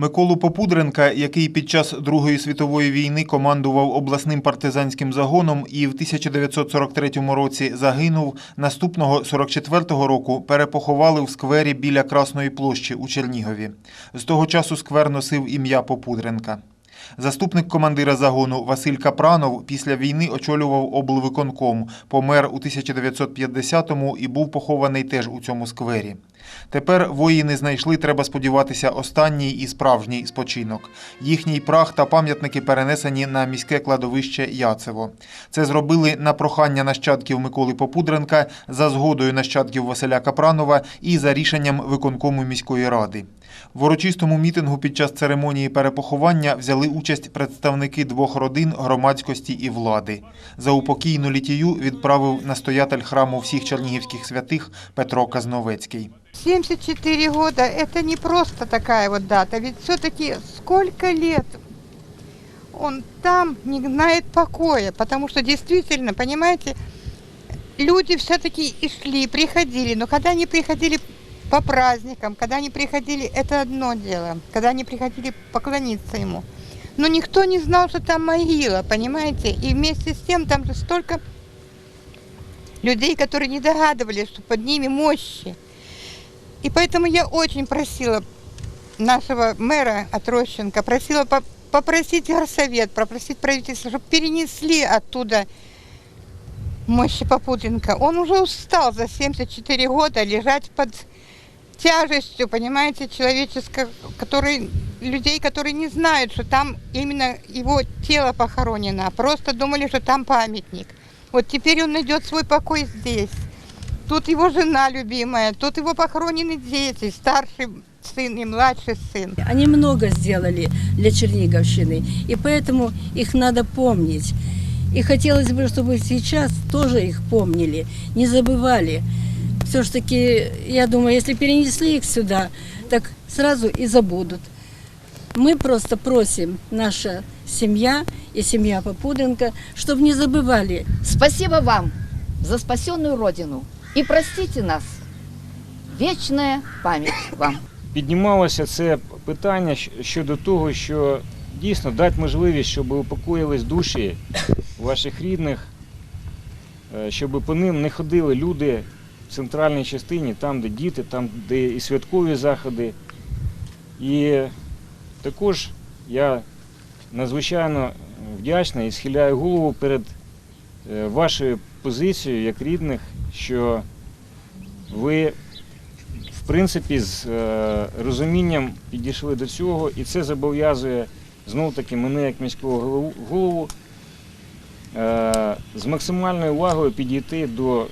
Миколу Попудренка, який під час Другої світової війни командував обласним партизанським загоном і в 1943 році загинув, наступного 44-го року перепоховали в сквері біля Красної площі у Чернігові. З того часу сквер носив ім'я Попудренка. Заступник командира загону Василь Капранов після війни очолював облвиконком, помер у 1950-му і був похований теж у цьому сквері. Тепер воїни знайшли, треба сподіватися, останній і справжній спочинок. Їхній прах та пам'ятники перенесені на міське кладовище Яцево. Це зробили на прохання нащадків Миколи Попудренка за згодою нащадків Василя Капранова і за рішенням виконкому міської ради. В урочистому мітингу під час церемонії перепоховання взяли участь представники двох родин громадськості і влади. За упокійну літію відправив настоятель храму всіх чернігівських святих Петро Казновецький. 74 года – это не просто такая вот дата, ведь все-таки сколько лет он там не знает покоя, потому что действительно, понимаете, люди все-таки и шли, приходили, но когда они приходили по праздникам, когда они приходили, это одно дело, когда они приходили поклониться ему. Но никто не знал, что там могила, понимаете, и вместе с тем там же столько людей, которые не догадывались, что под ними мощи. И поэтому я очень просила нашего мэра Отрощенко, просила по- попросить горсовет, попросить правительство, чтобы перенесли оттуда мощи Попутенко. Он уже устал за 74 года лежать под тяжестью, понимаете, человеческой, который, людей, которые не знают, что там именно его тело похоронено, а просто думали, что там памятник. Вот теперь он найдет свой покой здесь. Тут его жена любимая, тут его похоронены дети, старший сын и младший сын. Они много сделали для Черниговщины, и поэтому их надо помнить. И хотелось бы, чтобы сейчас тоже их помнили, не забывали. Все ж таки, я думаю, если перенесли их сюда, так сразу и забудут. Мы просто просим, наша семья и семья Попуденко, чтобы не забывали Спасибо вам за спасенную Родину. И простите нас. Вечная память вам. Піднімалося це питання щодо того, що дійсно дати можливість, щоб упокоїлись душі ваших рідних, е, щоб по ним не ходили люди в центральній частині, там, де діти, там, де і святкові заходи. І також я надзвичайно вдячний і схиляю голову перед е, вашою позицією як рідних, що ви в принципі, з е, розумінням підійшли до цього, і це зобов'язує знову таки мене, як міського голову- е, з максимальною увагою підійти до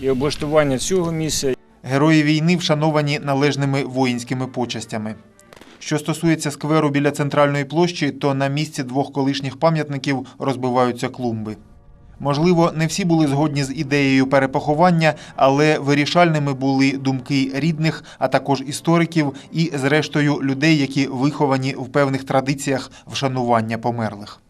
і облаштування цього місця, Герої війни вшановані належними воїнськими почестями. Що стосується скверу біля центральної площі, то на місці двох колишніх пам'ятників розбиваються клумби. Можливо, не всі були згодні з ідеєю перепоховання, але вирішальними були думки рідних, а також істориків і, зрештою, людей, які виховані в певних традиціях вшанування померлих.